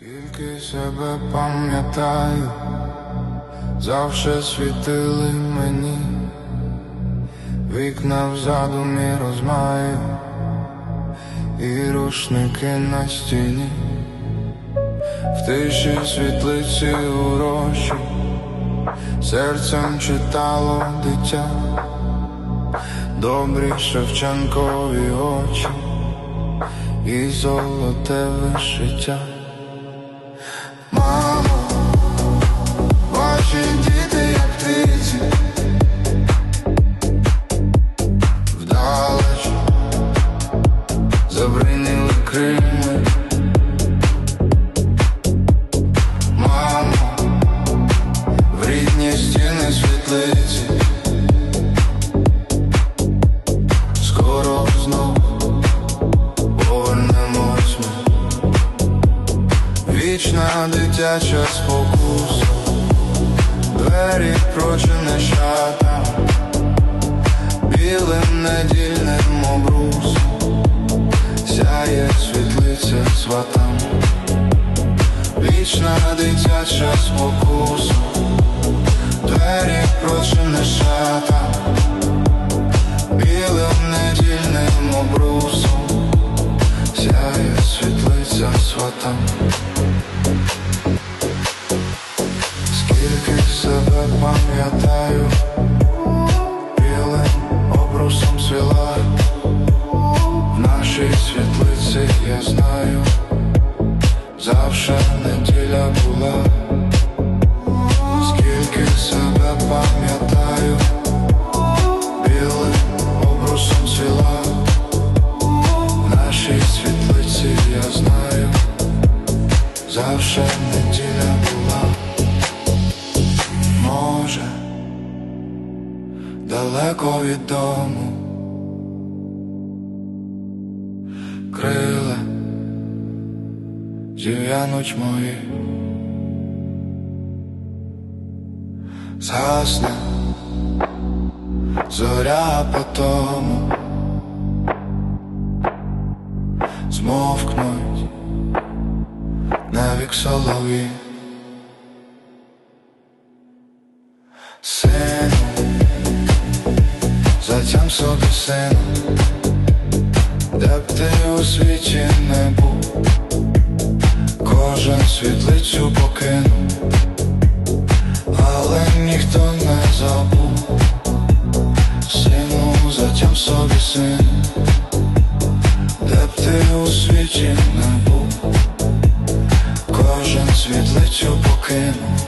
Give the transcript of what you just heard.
Скільки себе пам'ятаю, завше світили мені, вікна в задумі розмаю, і рушники на стіні, в тиші світлиці урочі, серцем читало дитя, добрі Шевченкові очі і золоте вишиття. Крильми. Мамо, в рідні стіни світлиці, скоро знов повернемось ми. Вічна дитяча спокуса, двері прочини білим недільним обрусом, сватам, вічна дитяча спокуса, двері прочини шата, білим недільним обрусом, сяє світлиця сватам. Скільки себе пам'ятаю, білим обрусом свіла, в нашій світлиці я знаю, скільки себе пам'ятаю, білим обрусом свіла, в нашій світлиці я знаю, завше неділя була. Може, далеко від дому, крила зів'януть мої, згасне зоря по тому, змовкнуть. Навік солові. Сину, затям собі сину, де б ти у світі не був, кожен світлицю покинув, але ніхто не забув, сину, затям собі син, де б ти у світі не був, кожен світлицю покинув